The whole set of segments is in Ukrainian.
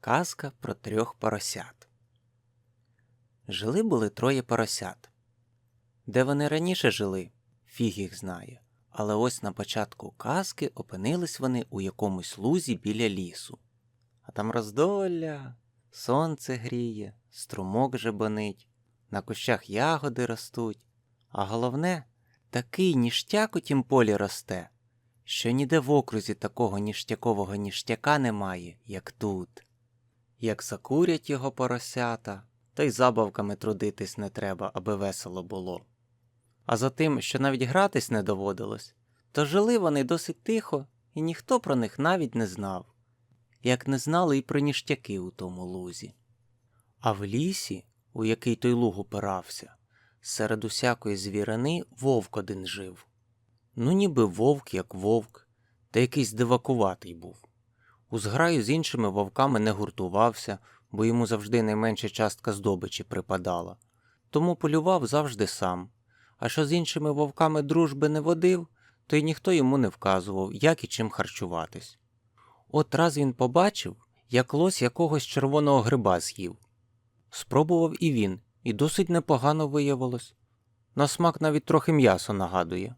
Казка про трьох поросят. Жили були троє поросят. Де вони раніше жили, фіг їх знає. Але ось на початку казки опинились вони у якомусь лузі біля лісу. А там роздолля, сонце гріє, струмок жебонить, на кущах ягоди ростуть. А головне, такий ніштяк у тім полі росте, що ніде в окрузі такого ніштякового ніштяка немає, як тут. Як закурять його поросята, та й забавками трудитись не треба, аби весело було. А за тим, що навіть гратись не доводилось, то жили вони досить тихо, і ніхто про них навіть не знав, як не знали і про ніштяки у тому лузі. А в лісі, у який той луг упирався, серед усякої звірини вовк один жив. Ну, ніби вовк, як вовк, та якийсь дивакуватий був. У зграю з іншими вовками не гуртувався, бо йому завжди найменша частка здобичі припадала. Тому полював завжди сам. А що з іншими вовками дружби не водив, то й ніхто йому не вказував, як і чим харчуватись. От раз він побачив, як лось якогось червоного гриба з'їв. Спробував і він, і досить непогано виявилось. На смак навіть трохи м'ясо нагадує.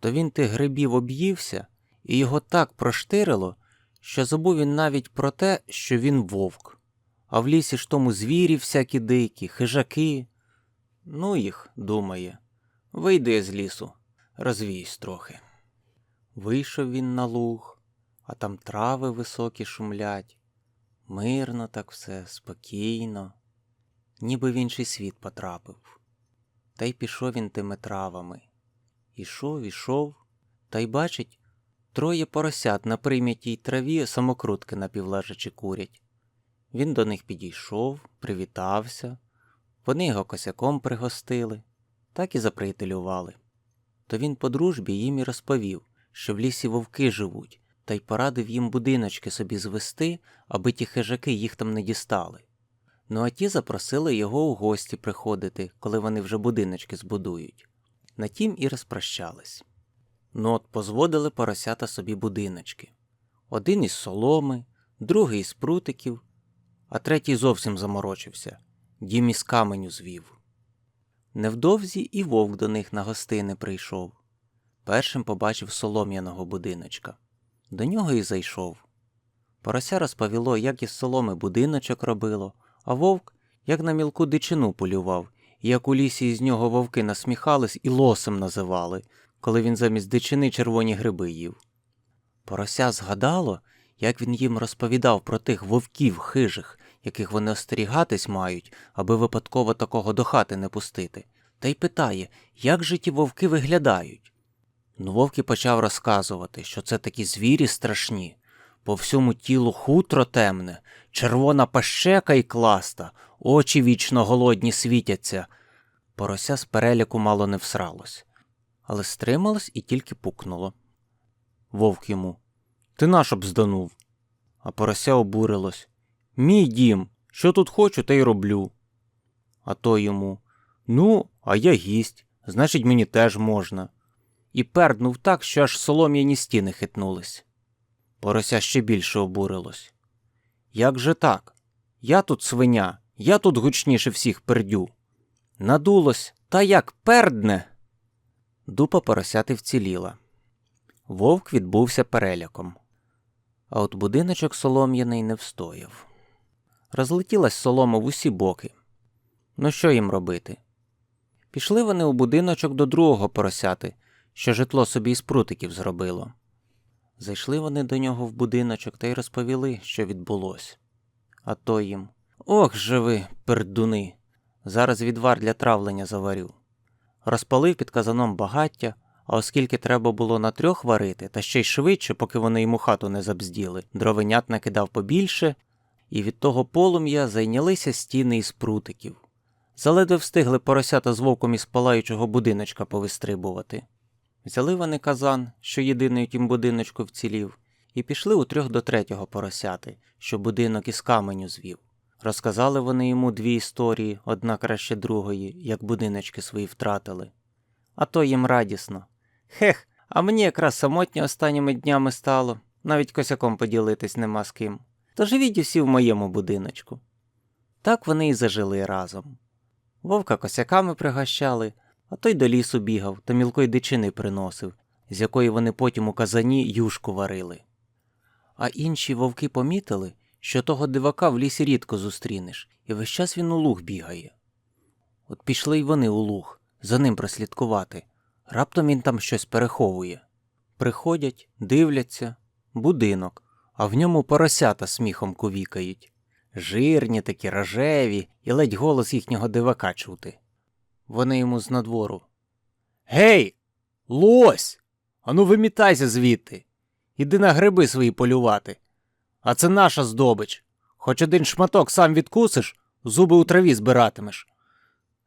То він тих грибів об'ївся, і його так проштирило, що забув він навіть про те, що він вовк. А в лісі ж тому звірі всякі дикі, хижаки. Ну їх, думає, вийду я з лісу, розвіюсь трохи. Вийшов він на луг, а там трави високі шумлять. Мирно так все, спокійно, ніби в інший світ потрапив. Та й пішов він тими травами. Ішов, ішов, та й бачить, Троє поросят на приймятій траві самокрутки напівлежачи курять. Він до них підійшов, привітався, вони його косяком пригостили, так і заприятелювали. То він по дружбі їм і розповів, що в лісі вовки живуть, та й порадив їм будиночки собі звести, аби ті хижаки їх там не дістали. Ну а ті запросили його у гості приходити, коли вони вже будиночки збудують. На тім і розпрощались. Ну от позводили поросята собі будиночки. Один із соломи, другий із прутиків, а третій зовсім заморочився, дім із каменю звів. Невдовзі і вовк до них на гостини прийшов. Першим побачив солом'яного будиночка. До нього і зайшов. Порося розповіло, як із соломи будиночок робило, а вовк як на мілку дичину полював, і як у лісі із нього вовки насміхались і лосем називали, коли він замість дичини червоні гриби їв. Порося згадало, як він їм розповідав про тих вовків хижих, яких вони остерігатись мають, аби випадково такого до хати не пустити, та й питає, як же ті вовки виглядають. Ну, вовк почав розказувати, що це такі звірі страшні, по всьому тілу хутро темне, червона пащека й класта, очі вічно голодні світяться. Порося з переляку мало не всралось але стрималось і тільки пукнуло. Вовк йому Ти наш обзданув. А порося обурилось. Мій дім, що тут хочу, те й роблю. А то йому Ну, а я гість, значить, мені теж можна. І перднув так, що аж солом'яні стіни хитнулись. Порося ще більше обурилось. Як же так? Я тут свиня, я тут гучніше всіх пердю. Надулось, та як пердне. Дупа поросяти вціліла. Вовк відбувся переляком. А от будиночок солом'яний не встояв. Розлетілась солома в усі боки. Ну що їм робити? Пішли вони у будиночок до другого поросяти, що житло собі із прутиків зробило. Зайшли вони до нього в будиночок та й розповіли, що відбулось. А то їм Ох же ви, пердуни! Зараз відвар для травлення заварю розпалив під казаном багаття, а оскільки треба було на трьох варити, та ще й швидше, поки вони йому хату не забзділи, дровенят накидав побільше, і від того полум'я зайнялися стіни із прутиків. Заледве встигли поросята з вовком із палаючого будиночка повистрибувати. Взяли вони казан, що єдиний тім будиночку вцілів, і пішли у трьох до третього поросяти, що будинок із каменю звів. Розказали вони йому дві історії, одна краще другої, як будиночки свої втратили. А то їм радісно. Хех, а мені якраз самотньо останніми днями стало, навіть косяком поділитись нема з ким. то живіть усі в моєму будиночку. Так вони і зажили разом. Вовка косяками пригощали, а той до лісу бігав та мілкої дичини приносив, з якої вони потім у казані юшку варили. А інші вовки помітили, що того дивака в лісі рідко зустрінеш, і весь час він у луг бігає. От пішли й вони у луг, за ним прослідкувати. Раптом він там щось переховує. Приходять, дивляться, будинок, а в ньому поросята сміхом кувікають. Жирні такі, рожеві, і ледь голос їхнього дивака чути. Вони йому з надвору. Гей, лось! Ану вимітайся звідти. Іди на гриби свої полювати. А це наша здобич. Хоч один шматок сам відкусиш, зуби у траві збиратимеш.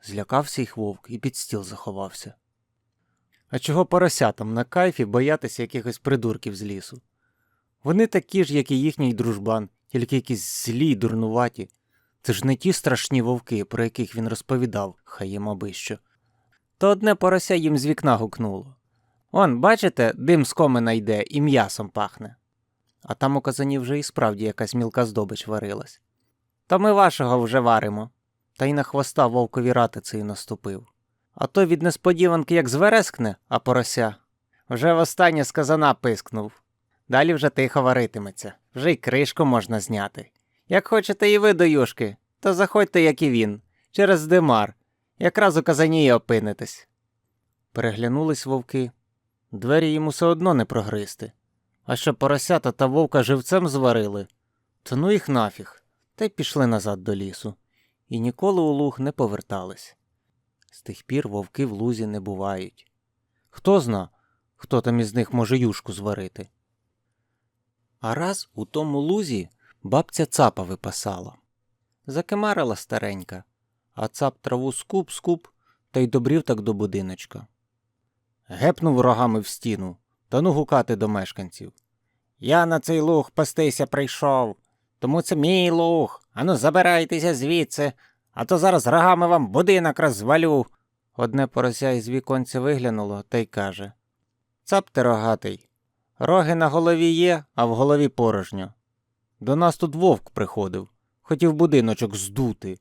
Злякався їх вовк і під стіл заховався. А чого поросятам на кайфі боятися якихось придурків з лісу? Вони такі ж, як і їхній дружбан, тільки якісь злі й дурнуваті. Це ж не ті страшні вовки, про яких він розповідав, хай їм аби що. То одне порося їм з вікна гукнуло. Он, бачите, дим з комина йде і м'ясом пахне. А там у казані вже і справді якась мілка здобич варилась. То ми вашого вже варимо. Та й на хвоста вовкові ратицею наступив. А то від несподіванки як зверескне, а порося. Вже востаннє з казана пискнув. Далі вже тихо варитиметься, вже й кришку можна зняти. Як хочете і ви до юшки, то заходьте, як і він, через димар, якраз у казані й опинитесь. Переглянулись вовки. Двері йому все одно не прогризти. А що поросята та вовка живцем зварили, то ну їх нафіг, та й пішли назад до лісу, і ніколи у луг не повертались. З тих пір вовки в лузі не бувають. Хто зна, хто там із них може юшку зварити. А раз у тому лузі бабця цапа випасала. Закимарила старенька, а цап траву скуп скуп та й добрів так до будиночка. Гепнув рогами в стіну та ну гукати до мешканців. Я на цей луг пастися прийшов, тому це мій луг. Ану, забирайтеся звідси, а то зараз рогами вам будинок розвалю. Одне порося із віконця виглянуло та й каже Цап ти рогатий. Роги на голові є, а в голові порожньо. До нас тут вовк приходив, хотів будиночок здути.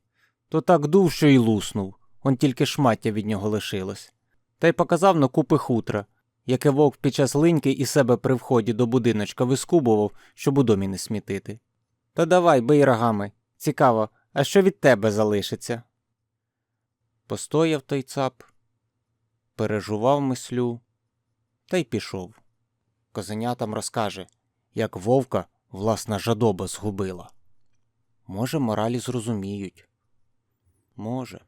То так дув, що й луснув, он тільки шмаття від нього лишилось. Та й показав на купи хутра, яке вовк під час линьки і себе при вході до будиночка вискубував, щоб у домі не смітити. Та давай, бий рогами. Цікаво, а що від тебе залишиться? Постояв той цап, пережував мислю та й пішов. Козенятам розкаже, як вовка власна жадоба згубила. Може, моралі зрозуміють. Може.